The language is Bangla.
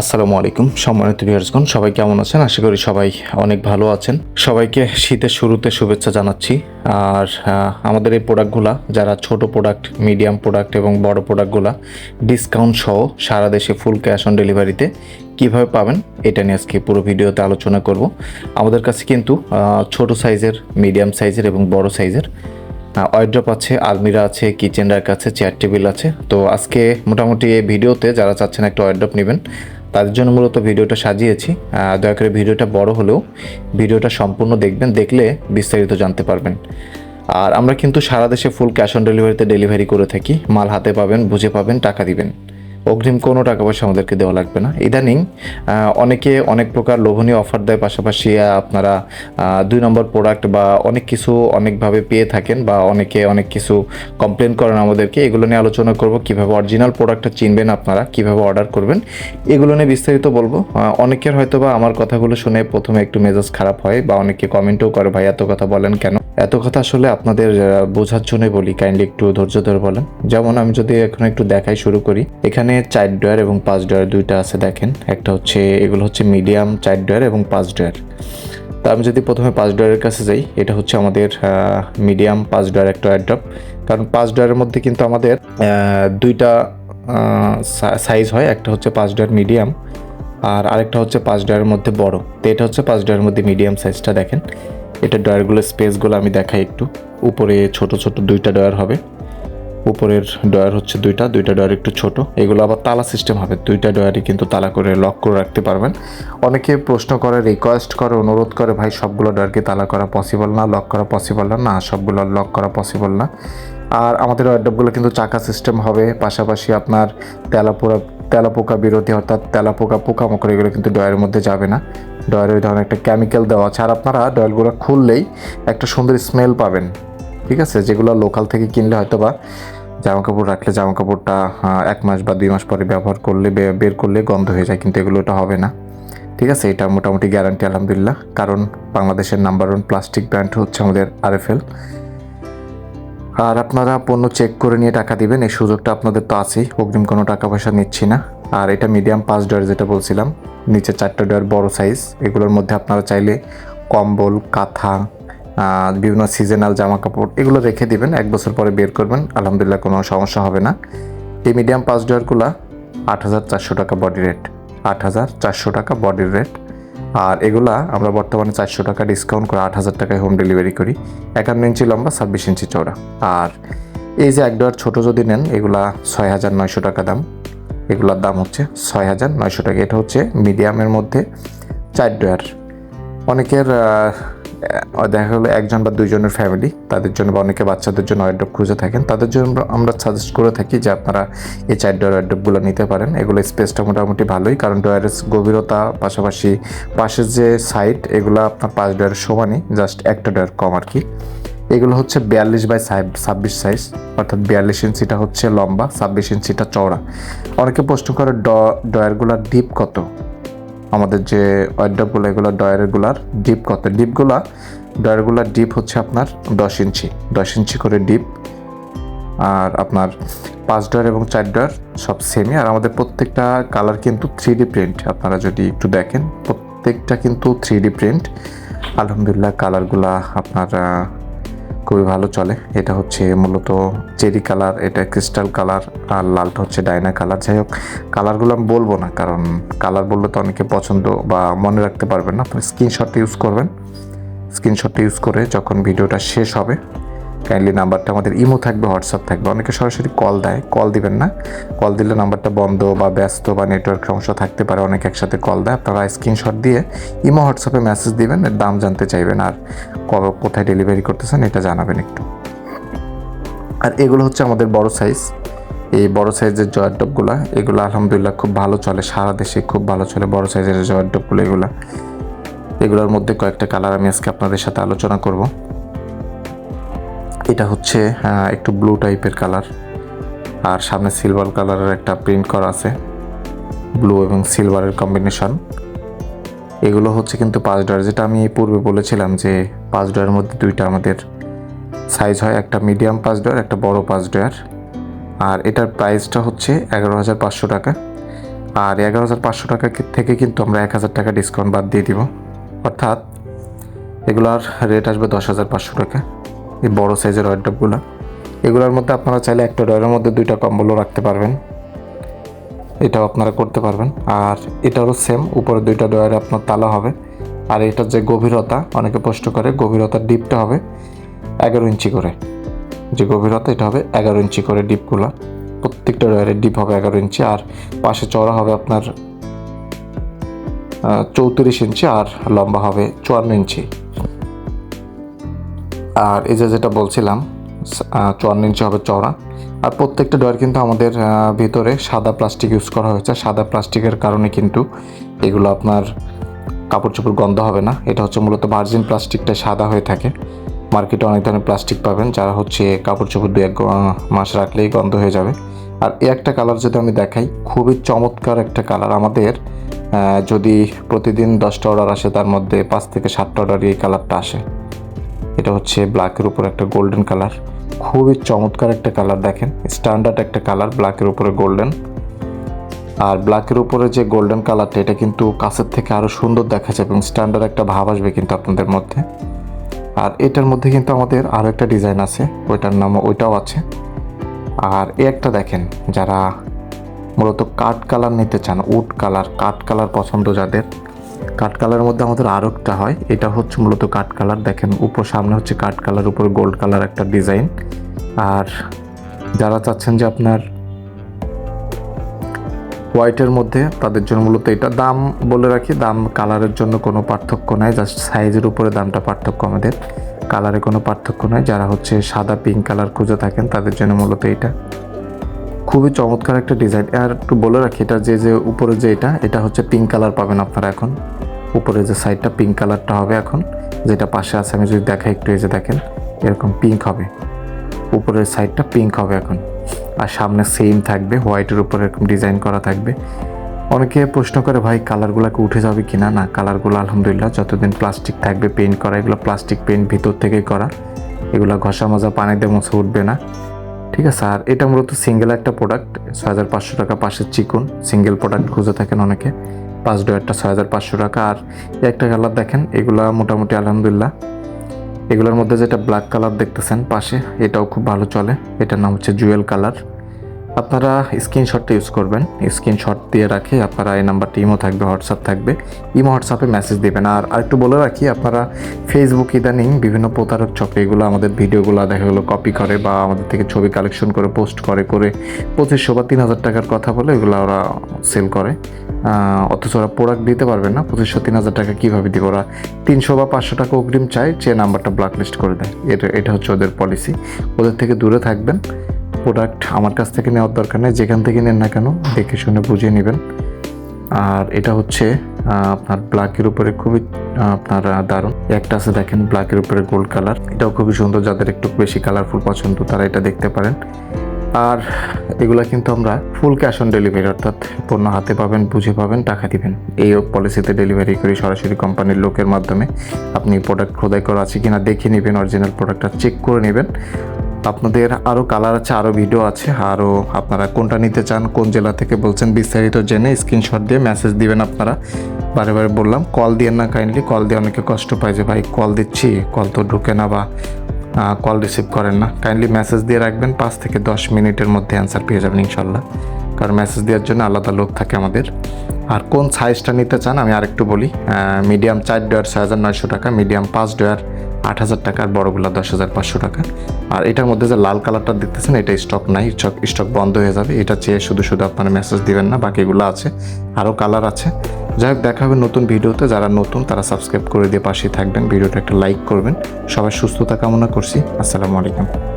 আসসালামু আলাইকুম সম্মানিত ভিউয়ার্সগণ, সবাই কেমন আছেন? আশা করি সবাই অনেক ভালো আছেন। সবাইকে শীতের শুরুতে শুভেচ্ছা জানাচ্ছি। আর আমাদের এই প্রোডাক্টগুলা, যারা ছোট প্রোডাক্ট, মিডিয়াম প্রোডাক্ট এবং বড় প্রোডাক্টগুলা ডিসকাউন্ট সহ সারা দেশে ফুল ক্যাশ অন ডেলিভারিতে কীভাবে পাবেন, এটা নিয়ে আজকে পুরো ভিডিওতে আলোচনা করব। আমাদের কাছে কিন্তু ছোট সাইজের, মিডিয়াম সাইজের এবং বড় সাইজের ওয়াইড্রপ আছে, আলমিরা আছে কিচেন র্যাক আছে চেয়ার টেবিল আছে। তো আজকে মোটামুটি এই ভিডিওতে যারা চাচ্ছেন একটা ওয়াইড্রপ নেবেন তাদের জন্য মূলত ভিডিওটা সাজিয়েছি। দয়া করে ভিডিওটা বড় হলেও ভিডিওটা সম্পূর্ণ দেখবেন, দেখলে বিস্তারিত জানতে পারবেন। আর আমরা কিন্তু সারা দেশে ফুল ক্যাশ অন ডেলিভারিতে ডেলিভারি করে থাকি। মাল হাতে পাবেন, বুঝে পাবেন, টাকা দিবেন। অগ্রিম কোনো টাকা পয়সা আমাদেরকে দেওয়া লাগবে না। ইদানিং অনেকে অনেক প্রকার লোভনীয় অফার দেয়, পাশাপাশি আপনারা দুই নম্বর প্রোডাক্ট বা অনেক কিছু অনেকভাবে পেয়ে থাকেন বা অনেকে অনেক কিছু কমপ্লেন করেন আমাদেরকে। এগুলো নিয়ে আলোচনা করব, কীভাবে অরিজিনাল প্রোডাক্টটা চিনবেন আপনারা, কীভাবে অর্ডার করবেন, এগুলো নিয়ে বিস্তারিত বলব। অনেকের হয়তো বা আমার কথাগুলো শুনে প্রথমে একটু মেজাজ খারাপ হয় বা অনেকে কমেন্টও করে, ভাই, এত কথা বলেন কেন? এত কথা আসলে আপনাদের বোঝার জন্যই বলি কাইন্ডলি একটু ধৈর্য ধরে বলেন। যেমন আমি যদি এখন একটু দেখাই শুরু করি, এখানে চার ডয়ার এবং পাঁচ ডয়ার দুইটা আছে, দেখেন। একটা হচ্ছে, এগুলো হচ্ছে মিডিয়াম, চার ডয়ার এবং পাঁচ ডয়ার তো আমি যদি প্রথমে পাঁচ ডয়ারের কাছে যাই, এটা হচ্ছে আমাদের মিডিয়াম পাঁচ ডয়ার একটা অ্যাড্রপ কারণ পাঁচ ডয়ারের মধ্যে কিন্তু আমাদের দুইটা সাইজ হয়। একটা হচ্ছে পাঁচ ডয়ার মিডিয়াম আর আরেকটা হচ্ছে পাঁচ ডয়ারের মধ্যে বড়। তো এটা হচ্ছে পাঁচ ডয়ারের মধ্যে মিডিয়াম সাইজটা দেখেন। এটা ডয়ারগুলো স্পেসগুলো আমি দেখাই একটু। উপরে ছোট ছোট দুইটা ডয়ার হবে। উপরের ডয়ার হচ্ছে দুইটা দুইটা ডয়ার একটু ছোট। এগুলো আবার তালা সিস্টেম হবে, দুইটা ডয়ারই কিন্তু তালা করে লক করে রাখতে পারবেন। অনেকে প্রশ্ন করে রিকোয়েস্ট করে, অনুরোধ করে, ভাই, সবগুলো ডয়ারকে তালা করা পসিবল না লক করা পসিবল না? না, সবগুলো লক করা পসিবল না। আর আমাদের ওয়ার্ডপগুলো কিন্তু চাকা সিস্টেম হবে, পাশাপাশি আপনার তেলাপোড়া, তেলাপোকা বিরোধী অর্থাৎ তেলাপোকা পোকামাকড়, এগুলো কিন্তু ডয়ারের মধ্যে যাবে না। ডয়ারে ওই ধরনের একটা কেমিক্যাল দেওয়া আছে। আর আপনারা ডয়ারগুলো খুললেই একটা সুন্দর স্মেল পাবেন, ঠিক আছে? যেগুলো লোকাল থেকে কিনলে হয়তো বা জামা কাপড় রাখলে জামা কাপড়টা এক মাস বা দুই মাস পরে ব্যবহার করলে বের করলে গন্ধ হয়ে যায়, কিন্তু এগুলো ওটা হবে না। ঠিক আছে? এটা মোটামুটি গ্যারান্টি আলহামদুলিল্লাহ। কারণ বাংলাদেশের নাম্বার ওয়ান প্লাস্টিক ব্র্যান্ড হচ্ছে আমাদের আরএফএল আর আপনারা পণ্য চেক করে নিয়ে টাকা দিবেন, এই সুযোগটা আপনাদের তো আছেই। অগ্রিম কোনো টাকা পয়সা নিচ্ছি না। আর এটা মিডিয়াম পাঁচ ডয়ার যেটা বলছিলাম, নিচে চারটা ডয়ার বড় সাইজ এগুলোর মধ্যে আপনারা চাইলে কম্বল, কাঁথা বিভিন্ন সিজনাল জামা কাপড় এগুলো রেখে দিবেন, এক বছর পরে বের করবেন, আলহামদুলিল্লাহ কোনো সমস্যা হবে না। এই মিডিয়াম পাঁচ ডয়ারগুলো আট হাজার চারশো টাকা বডি রেট আট হাজার চারশো টাকা বডি রেট আর এগুলা আমরা বর্তমানে চারশো টাকা ডিসকাউন্ট করে আট হাজার টাকায় হোম ডেলিভারি করি, একান্ন ইঞ্চি লম্বা, ছাব্বিশ ইঞ্চি চওড়া। আর এই যে এক ডয়ার ছোটো যদি নেন, এগুলা ছয় হাজার নয়শো টাকা দাম। এগুলার দাম হচ্ছে ছয় হাজার নয়শো টাকা। এটা হচ্ছে মিডিয়ামের মধ্যে চার ডয়ার অনেকের দেখা গেলো একজন বা দুইজনের ফ্যামিলি তাদের জন্য বা অনেকে বাচ্চাদের জন্য ওয়ার্ড্রপ খুঁজে থাকেন। তাদের জন্য আমরা- সাজেস্ট করে থাকি যে আপনারা এই চার ডয়ার ওয়ার্ড্রপগুলো নিতে পারেন। এগুলো স্পেসটা মোটামুটি ভালোই, কারণ ডয়ারের গভীরতা পাশাপাশি পাশের যে সাইড এগুলো আপনার পাঁচ ডয়ারের সমানই জাস্ট একটা ডয়ার কম আর কি। এগুলো হচ্ছে বিয়াল্লিশ বাই ছাব্বিশ সাইজ অর্থাৎ বিয়াল্লিশ ইঞ্চিটা হচ্ছে লম্বা, ছাব্বিশ ইঞ্চিটা চওড়া। অনেকে প্রশ্ন করে, ড ডয়ারগুলার ডিপ কত? আমাদের যে ওয়ার্ডগুলো এগুলো ডয়ারগুলার ডিপ কত? ডিপগুলা ডয়ারগুলার ডিপ হচ্ছে আপনার দশ ইঞ্চি। দশ ইঞ্চি করে ডিপ আর আপনার পাঁচ ডয়ার এবং চার ডয়ার সব সেমই আর আমাদের প্রত্যেকটা কালার কিন্তু থ্রি ডি প্রিন্ট আপনারা যদি একটু দেখেন, প্রত্যেকটা কিন্তু থ্রি ডি প্রিন্ট আলহামদুলিল্লাহ কালারগুলা আপনার খুবই ভালো চলে। এটা হচ্ছে মূলত চেরি কালার, এটা ক্রিস্টাল কালার, আর লালটা হচ্ছে ডাইনা কালার। যাই হোক, কালারগুলো আমি বলব না, কারণ কালার বললে তো অনেকে পছন্দ বা মনে রাখতে পারবেন না। আপনি স্ক্রিনশটটা ইউজ করবেন। স্ক্রিনশটটা ইউজ করে যখন ভিডিওটা শেষ হবে কাইন্ডলি নাম্বারটা আমাদের ইমো থাকবে, হোয়াটসঅ্যাপ থাকবে। অনেকে সরাসরি কল দেয় কল দিবেন না। কল দিলে নাম্বারটা বন্ধ বা ব্যস্ত বা নেটওয়ার্ক সমস্যা থাকতে পারে, অনেক একসাথে কল দেয়। আপনারা স্ক্রিনশট দিয়ে ইমো, হোয়াটসঅ্যাপে মেসেজ দিবেন, এর দাম জানতে চাইবেন আর কোথায় ডেলিভারি করতেছেন এটা জানাবেন একটু। আর এগুলো হচ্ছে আমাদের বড় সাইজ এই বড় সাইজের জয়ার ডবগুলো এগুলো আলহামদুলিল্লাহ খুব ভালো চলে। সারা দেশে খুব ভালো চলে বড় সাইজের জয়ার ডবগুলো এগুলো। এগুলোর মধ্যে কয়েকটা কালার আমি আজকে আপনাদের সাথে আলোচনা করব। এটা হচ্ছে একটু ব্লু টাইপের কালার আর সামনে সিলভার কালারের একটা প্রিন্ট করা আছে। ব্লু এবং সিলভারের কম্বিনেশন এগুলো হচ্ছে কিন্তু পাঁচ ডয়ার যেটা আমি পূর্বে বলেছিলাম যে পাঁচ ডয়ারের মধ্যে দুইটা আমাদের সাইজ হয়। একটা মিডিয়াম পাঁচ ডয়ার একটা বড় পাঁচ ডয়ার আর এটার প্রাইসটা হচ্ছে এগারো হাজার পাঁচশো টাকা। আর এগারো হাজার পাঁচশো টাকা থেকে কিন্তু আমরা এক হাজার টাকা ডিসকাউন্ট বাদ দিয়ে দিব। অর্থাৎ এগুলার রেট আসবে দশ হাজার পাঁচশো টাকা। এই বড়ো সাইজের ওয়ার্ড্রপগুলো এগুলোর মধ্যে আপনারা চাইলে একটা ডয়ের মধ্যে দুইটা কম্বলও রাখতে পারবেন। এটাও আপনারা করতে পারবেন। আর এটারও সেম উপরে দুইটা ডয়ারে আপনার তালা হবে। আর এটার যে গভীরতা, অনেকে প্রশ্ন করে গভীরতার ডিপটা হবে এগারো ইঞ্চি করে। যে গভীরতা, এটা হবে এগারো ইঞ্চি করে ডিপগুলো প্রত্যেকটা ডয়ারের ডিপ হবে এগারো ইঞ্চি। আর পাশে চওড়া হবে আপনার চৌত্রিশ ইঞ্চি। আর লম্বা হবে চুয়ান্ন ইঞ্চি। আর এই যে যেটা বলছিলাম চুয়ান্ন ইঞ্চি হবে চওড়া। আর প্রত্যেকটা ডয়ার কিন্তু আমাদের ভিতরে সাদা প্লাস্টিক ইউজ করা হয়েছে। সাদা প্লাস্টিকের কারণে কিন্তু এগুলো আপনার কাপড় চোপড় গন্ধ হবে না। এটা হচ্ছে মূলত ভার্জিন প্লাস্টিকটা সাদা হয়ে থাকে। মার্কেটে অনেক ধরনের প্লাস্টিক পাবেন, যারা হচ্ছে কাপড় চোপড় দু এক মাস রাখলেই গন্ধ হয়ে যাবে। আর এই একটা কালার যদি আমি দেখাই, খুবই চমৎকার একটা কালার আমাদের। যদি প্রতিদিন দশটা অর্ডার আসে, তার মধ্যে পাঁচ থেকে সাতটা অর্ডার এই কালারটা আসে। এটা হচ্ছে ব্ল্যাকের উপর একটা গোল্ডেন কালার খুবই চমৎকার একটা কালার দেখেন। স্ট্যান্ডার্ড একটা কালার ব্ল্যাকের উপরে গোল্ডেন আর ব্ল্যাকের উপরে যে গোল্ডেন কালারটা এটা কিন্তু কাছের থেকে আরও সুন্দর দেখা যাবে এবং স্ট্যান্ডার্ড একটা ভাব আসবে কিন্তু আপনাদের মধ্যে। আর এটার মধ্যে কিন্তু আমাদের আরও একটা ডিজাইন আছে, ওইটার নাম, ওইটাও আছে। আর এ একটা দেখেন, যারা মূলত কাঠ কালার নিতে চান উড কালার কাঠ কালার পছন্দ যাদের কাঠ কালারের মধ্যে আমাদের আরও একটা হয়। এটা হচ্ছে মূলত কালার দেখেন, উপর সামনে হচ্ছে কালার উপর গোল্ড কালার একটা ডিজাইন। আর যারা চাচ্ছেন যে আপনার হোয়াইটের মধ্যে, তাদের জন্য মূলত এটা। দাম বলে রাখি, দাম কালারের জন্য কোনো পার্থক্য নাই, জাস্ট সাইজের উপরে দামটা পার্থক্য আমাদের। কালারে কোনো পার্থক্য নয় যারা হচ্ছে সাদা, পিঙ্ক কালার খুঁজে থাকেন, তাদের জন্য মূলত এটা। খুবই চমৎকার একটা ডিজাইন আর একটু বলে রাখি, এটা যে যে উপরে যে এটা এটা হচ্ছে পিঙ্ক কালার পাবেন আপনারা এখন। উপরে যে সাইডটা পিঙ্ক কালারটা হবে এখন, যেটা পাশে আছে, আমি যদি দেখাই একটু, এই যে দেখেন, এরকম পিঙ্ক হবে। উপরের সাইডটা পিঙ্ক হবে এখন। আর সামনে সেম থাকবে হোয়াইটের উপর এরকম ডিজাইন করা থাকবে। অনেকে প্রশ্ন করে, ভাই কালারগুলোকে উঠে যাবে কিনা না? না কালারগুলো আলহামদুলিল্লাহ যতদিন প্লাস্টিক থাকবে পেইন্ট করা, এগুলো প্লাস্টিক পেইন্ট ভিতর থেকেই করা। এগুলো ঘষা মাজা পানিতে মুছে উঠবে না। ঠিক আছে, আর এটা মূলত সিঙ্গেল একটা প্রোডাক্ট ছয় হাজার পাঁচশো টাকা পাশের চিকুন সিঙ্গেল প্রোডাক্ট খুঁজে থাকেন অনেকে, পাঁচ ডয়ারটা ছয় হাজার পাঁচশো টাকা। আর একটা কালার দেখেন, এগুলা মোটামুটি আলহামদুলিল্লাহ। এগুলোর মধ্যে যেটা ব্ল্যাক কালার দেখতেছেন পাশে, এটাও খুব ভালো চলে, এটার নাম হচ্ছে জুয়েল কালার আপনারা স্ক্রিনশটটা ইউজ করবেন। স্ক্রিনশট দিয়ে রাখে আপনারা এই নাম্বারটা ইমো থাকবে হোয়াটসঅ্যাপ থাকবে। ইমো হোয়াটসঅ্যাপে মেসেজ দেবেন। আর আরেকটু বলে রাখি, আপনারা ফেসবুক ইদানিং বিভিন্ন প্রতারক চক্রে এগুলো আমাদের ভিডিওগুলো দেখা গেলো কপি করে বা আমাদের থেকে ছবি কালেকশন করে পোস্ট করে করে পঁচিশশো বা তিন হাজার টাকার কথা বলে এগুলো ওরা সেল করে। অথচ ওরা প্রোডাক্ট দিতে পারবে না, পঁচিশশো, তিন হাজার টাকা কীভাবে দিবে? ওরা তিনশো বা পাঁচশো টাকা অগ্রিম চায় যে নাম্বারটা ব্ল্যাক লিস্ট করে দেয়। এটা এটা হচ্ছে ওদের পলিসি ওদের থেকে দূরে থাকবেন। প্রোডাক্ট আমার কাছ থেকে নেওয়ার দরকার নেই, যেখান থেকে নেন না কেন, দেখে শুনে বুঝিয়ে নেবেন। আর এটা হচ্ছে আপনার ব্ল্যাকের উপরে খুবই আপনার দারুণ। একটা আছে দেখেন ব্ল্যাকের উপরে গোল্ড কালার এটাও খুবই সুন্দর, যাদের একটু বেশি কালারফুল পছন্দ, তারা এটা দেখতে পারেন। আর এগুলা কিন্তু আমরা ফুল ক্যাশ অন ডেলিভারি অর্থাৎ পণ্য হাতে পাবেন, বুঝে পাবেন, টাকা দিবেন। এই পলিসিতে ডেলিভারি করি সরাসরি কোম্পানির লোকের মাধ্যমে। আপনি প্রোডাক্ট খোদাই করা আছে কিনা, দেখে নেবেন অরিজিনাল প্রোডাক্টটা চেক করে নেবেন। আপনাদের আরও কালার আছে আরও ভিডিও আছে আরও আপনারা কোনটা নিতে চান, কোন জেলা থেকে বলছেন বিস্তারিত জেনে স্ক্রিনশট দিয়ে মেসেজ দিবেন আপনারা। বারে বারে বললাম কল দিয়ে না কাইন্ডলি কল দিয়ে অনেকে কষ্ট পায় যে, ভাই কল দিচ্ছি কল তো ঢুকে না বা কল রিসিভ করেন না। কাইন্ডলি মেসেজ দিয়ে রাখবেন, পাঁচ থেকে দশ মিনিটের মধ্যে অ্যান্সার পেয়ে যাবেন ইনশাল্লাহ। কারণ মেসেজ দেওয়ার জন্য আলাদা লোক থাকে আমাদের। আর কোন সাইজটা নিতে চান, আমি আরেকটু বলি মিডিয়াম চার ডয়ার, ছয় হাজার নয়শো টাকা মিডিয়াম পাঁচ ডয়ার আট হাজার টাকা আর বড়গুলো দশ হাজার পাঁচশো টাকা। আর এটার মধ্যে যে লাল কালারটা দেখতেছেন, এটা স্টক নাই স্টক স্টক বন্ধ হয়ে যাবে। এটা চেয়ে শুধু শুধু আপনারা মেসেজ দিবেন না, বাকিগুলো আছে আরও কালার আছে। যাই হোক, দেখা হবে নতুন ভিডিওতে। যারা নতুন, তারা সাবস্ক্রাইব করে দিয়ে পাশেই থাকবেন। ভিডিওটা একটা লাইক করবেন। সবাই সুস্থতা কামনা করছি। আসসালামু আলাইকুম।